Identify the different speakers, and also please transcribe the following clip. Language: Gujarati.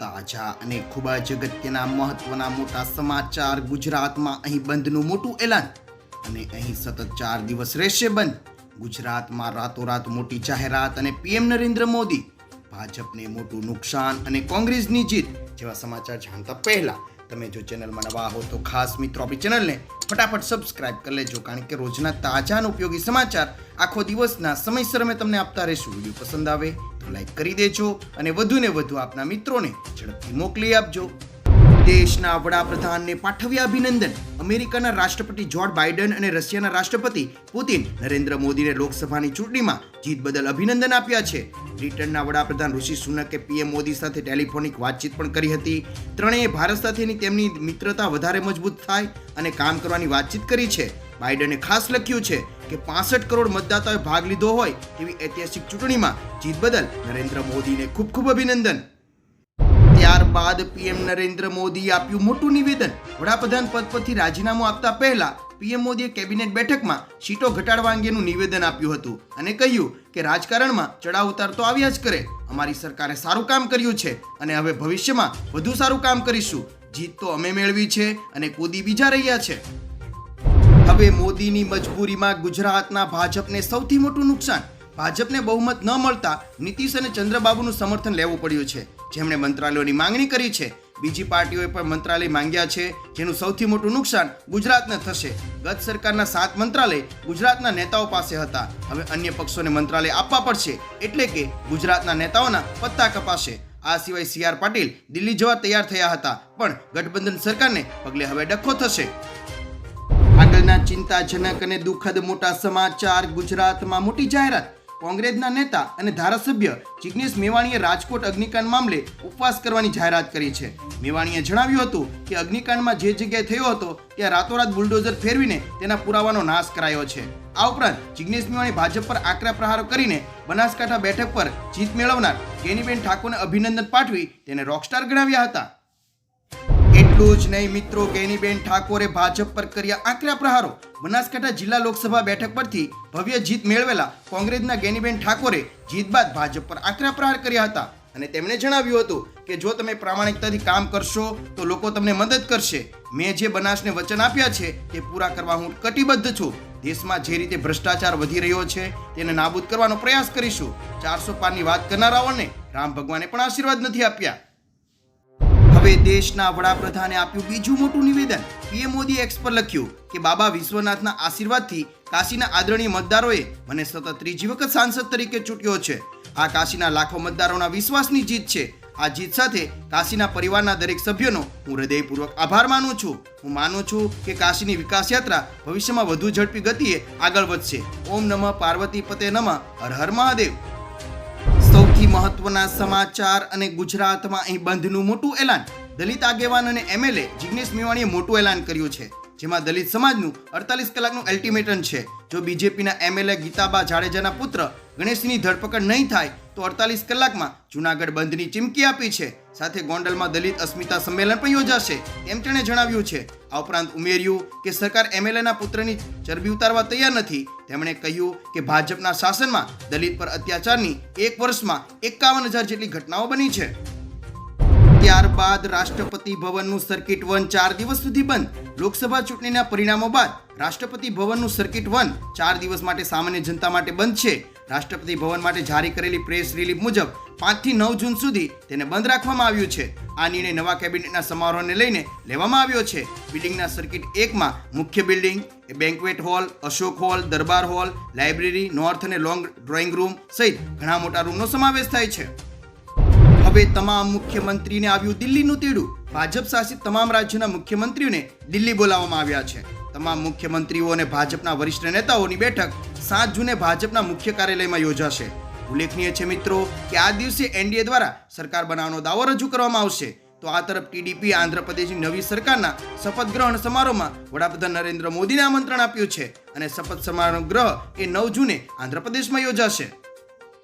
Speaker 1: તાજા અને ખૂબ જ અગત્યના મહત્વના મોટા સમાચાર ગુજરાતમાં અહીં બંધનું મોટું એલાન અને અહીં સતત ચાર દિવસ રહેશે બંધ. ગુજરાતમાં રાતોરાત મોટી જાહેરાત અને પીએમ નરેન્દ્ર મોદી, ભાજપને મોટું નુકસાન અને કોંગ્રેસની જીત જેવા સમાચાર જાણતા પહેલા તમે જો ચેનલમાં નવા હો તો ખાસ મિત્રો આપણી ચેનલને ફટાફટ સબસ્ક્રાઇબ કરી લેજો, કારણ કે રોજના તાજા ઉપયોગી સમાચાર આખો દિવસના સમયસર અમે તમને આપતા રહીશું. વીડિયો પસંદ આવે લાઈક કરી દેજો અને વધુને વધુ આપના મિત્રોને ઝડપથી મોકલી આપજો. દેશના વડાપ્રધાનને પાઠવ્યા અભિનંદન. અમેરિકાના રાષ્ટ્રપતિ જોર્જ બાઇડન અને રશિયાના રાષ્ટ્રપતિ પુતિન નરેન્દ્ર મોદીને લોકસભાની ચૂંટણીમાં જીત બદલ અભિનંદન આપ્યા છે. બ્રિટનના વડાપ્રધાન ઋષિ સુનકે પીએમ મોદી સાથે ટેલિફોનિક વાતચીત પણ કરી હતી. ત્રણેય ભારત સાથેની તેમની મિત્રતા વધારે મજબૂત થાય અને કામ કરવાની વાતચીત કરી છે. બાઇડને ખાસ લખ્યું છે કે પાસઠ કરોડ મતદાતાઓએ ભાગ લીધો હોય એવી ઐતિહાસિક ચૂંટણીમાં જીત બદલ નરેન્દ્ર મોદીને ખૂબ ખૂબ અભિનંદન. ત્યારબાદ પીએમ નરેન્દ્ર મોદીએ આપ્યું મોટું નિવેદન. વડાપ્રધાન પદ પરથી રાજીનામું આપતા પહેલા પીએમ મોદીએ કેબિનેટ બેઠકમાં સીટો ઘટાડવા અંગેનું નિવેદન આપ્યું હતું અને કહ્યું કે રાજકારણમાં ચડાવ ઉતાર તો આવ્યા જ કરે. અમારી સરકારે સારું કામ કર્યું છે અને હવે ભવિષ્યમાં વધુ સારું કામ કરીશું. જીત તો અમે મેળવી છે અને કુદી બીજા રહ્યા છે. હવે મોદીની મજબૂરીમાં ગુજરાતના ભાજપને સૌથી મોટું નુકસાન. ભાજપને બહુમત ન મળતા નીતિશ અને ચંદ્રબાબુનું સમર્થન લેવું પડ્યું છે. જેમણે મંત્રાલયોની માંગણી કરી છે. બીજી પાર્ટીઓએ પણ મંત્રાલય માંગ્યા છે. જેનું સૌથી મોટું નુકસાન ગુજરાતને થશે. ગત સરકારના સાત મંત્રાલય ગુજરાતના નેતાઓ પાસે હતા. હવે અન્ય પક્ષોને મંત્રાલય આપવા પડશે. એટલે કે ગુજરાતના નેતાઓના પત્તા કપાશે. આ સિવાય સી આર પાટીલ દિલ્હી જવા તૈયાર થયા હતા. પણ ગઠબંધન સરકારને પગલે હવે ડખો થશે. આગળના ચિંતાજનક અને દુઃખદ મોટા સમાચાર ગુજરાતમાં. મોટી જાહેરાત. કોંગ્રેસના નેતા અને ધારાસભ્ય જિગ્નેશ મેવાણીએ રાજકોટ અગ્નિકાંડ મામલે ઉપવાસ કરવાની જાહેરાત કરી છે. મેવાણીએ જણાવ્યું હતું કે અગ્નિકાંડમાં જે જગ્યાએ થયો હતો, ત્યાં રાતોરાત બુલડોઝર ફેરવીને તેના પુરાવાનો નાશ કરાયો છે. આ ઉપરાંત જિગ્નેશ મેવાણી ભાજપ પર આકરા પ્રહારો કરીને બનાસકાંઠા બેઠક પર જીત મેળવનાર ગેનીબેન ઠાકોરને અભિનંદન પાઠવી તેને રોકસ્ટાર ગણાવ્યા હતા. એટલું જ નહીં, મિત્રો ગેનીબેન ઠાકોરે ભાજપ પર કર્યા આકરા પ્રહારો. બનાસકાંઠા જિલ્લા લોકસભા બેઠક પરથી ભવ્ય જીત મેળવેલા કોંગ્રેસના ગેનીબેન ઠાકોરે જીત બાદ ભાજપ પર આકરા પ્રહાર કર્યા હતા. અને તેમણે જણાવ્યું હતું કે, જો તમે પ્રામાણિકતાથી કામ કરશો, તો લોકો તમને મદદ કરશે. મેં જે બનાસને વચન આપ્યા છે, તે પૂરા કરવા હું કટિબદ્ધ છું. દેશમાં જે રીતે ભ્રષ્ટાચાર વધી રહ્યો છે, તેને નાબૂદ કરવાનો પ્રયાસ કરીશું. ચારસો પારની વાત કરનારાઓને રામ ભગવાને પણ આશીર્વાદ નથી આપ્યા. હવે દેશના વડાપ્રધાને આપ્યું બીજું મોટું નિવેદન. પીએમ મોદી એક્સ પર લખ્યું કે બાબા વિશ્વનાથના આશીર્વાદથી કાશીના આદરણીય મતદારોએ મને સતત ત્રીજી વખત સાંસદ તરીકે ચૂંટ્યો છે. આ કાશીના લાખો મતદારોના વિશ્વાસની જીત છે. આ જીત સાથે કાશીના પરિવારના દરેક સભ્યોનો હું હૃદયપૂર્વક આભાર માનું છું. હું માનું છું કે કાશીની વિકાસ યાત્રા ભવિષ્યમાં વધુ ઝડપી ગતિએ આગળ વધશે. ઓમ નમઃ પાર્વતી પતે નમઃ. હર હર મહાદેવ. મહત્વના સમાચાર અને ગુજરાતમાં અહીં બંધનું મોટું એલાન. દલિત આગેવાન અને એમએલએ જિગ્નેશ મેવાણીએ મોટું એલાન કર્યું છે. જેમાં દલિત સમાજનું અડતાલીસ કલાકનું અલ્ટિમેટમ છે. જો બીજેપીના એમએલએ ગીતાબા જાડેજાના પુત્ર ગણેશની ધરપકડ નહીં થાય, તો અડતાલીસ કલાકમાં જૂનાગઢ બંધની ચીમકી આપી છે. સાથે ગોંડલમાં દલિત અસ્મિતા સંમેલન પણ યોજાશે તેમ તેણે જણાવ્યું છે. આ ઉપરાંત ઉમેર્યું કે સરકાર એમએલએના પુત્રની ચરબી ઉતારવા તૈયાર નથી તેમણે કહ્યું કે ભાજપના શાસનમાં દલિત પર અત્યાચારની એક વર્ષમાં એકાવન હજાર જેટલી ઘટનાઓ બની છે. ત્યારબાદ રાષ્ટ્રપતિ ભવનનું સર્કિટ વન ચાર દિવસ સુધી બંધ. લોકસભા ચૂંટણીના પરિણામો બાદ રાષ્ટ્રપતિ ભવનનું સર્કિટ વન ચાર દિવસ માટે સામાન્ય જનતા માટે બંધ છે. રાષ્ટ્રપતિ ભવન માટે જારી કરેલી પ્રેસ રિલીફ મુજબ પાંચથી નવ જૂન સુધી તેને બંધ રાખવામાં આવ્યું છે. આ નિર્ણય નવા કેબિનેટના સમારોહને લઈને લેવામાં આવ્યો છે. બિલ્ડિંગના સર્કિટ એકમાં મુખ્ય building banquet hall, Ashok hall, Darbar hall, library, north અને લોંગ ડ્રોઈંગ રૂમ સહિત ઘણા મોટા રૂમનો સમાવેશ થાય છે. હવે તમામ મુખ્યમંત્રીને આવ્યું દિલ્હીનું તેડું. ભાજપ શાસિત તમામ રાજ્યોના મુખ્યમંત્રીઓને દિલ્હી બોલાવવામાં આવ્યા છે. તમામ મુખ્યમંત્રીઓ અને ભાજપના વરિષ્ઠ નેતાઓની બેઠક સાત જૂને ભાજપના મુખ્ય કાર્યાલયમાં યોજાશે. ઉલ્લેખનીય છે મિત્રો કે આ દિવસે એનડીએ દ્વારા સરકાર બનાવવાનો દાવો રજૂ કરવામાં આવશે. તો આ તરફ ટીડીપી આંધ્રપ્રદેશની નવી સરકારના શપથ ગ્રહણ સમારોહમાં વડાપ્રધાન નરેન્દ્ર મોદીને આમંત્રણ આપ્યું છે અને શપથ સમારોહ ગ્રહ એ નવ જૂને આંધ્રપ્રદેશમાં યોજાશે.